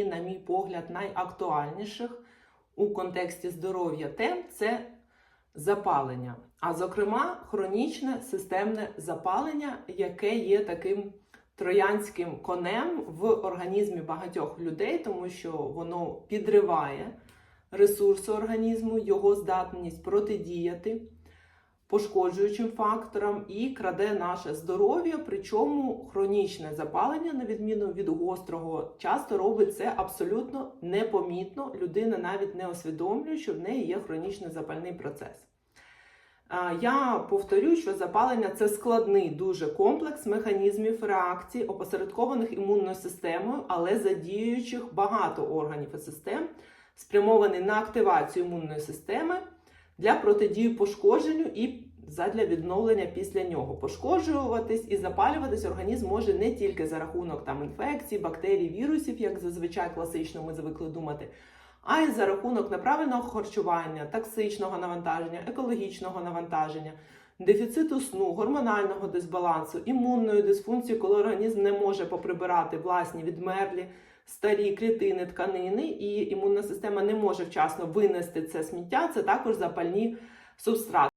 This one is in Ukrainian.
і, на мій погляд, найактуальніших у контексті здоров'я тем це запалення. А зокрема, хронічне системне запалення, яке є таким троянським конем в організмі багатьох людей, тому що воно підриває ресурси організму, його здатність протидіяти пошкоджуючим факторам і краде наше здоров'я. Причому хронічне запалення, на відміну від гострого, часто робить це абсолютно непомітно. Людина навіть не усвідомлює, що в неї є хронічний запальний процес. Я повторю, що запалення це складний дуже комплекс механізмів реакції, опосередкованих імунною системою, але задіюючих багато органів і систем, спрямований на активацію імунної системи для протидії пошкодженню і задля відновлення після нього. Пошкоджуватись і запалюватись організм може не тільки за рахунок там інфекцій, бактерій, вірусів, як зазвичай класично ми звикли думати, а й за рахунок неправильного харчування, токсичного навантаження, екологічного навантаження, дефіциту сну, гормонального дисбалансу, імунної дисфункції, коли організм не може поприбирати власні відмерлі старі клітини, тканини, і імунна система не може вчасно винести це сміття. Це також запальні субстрати.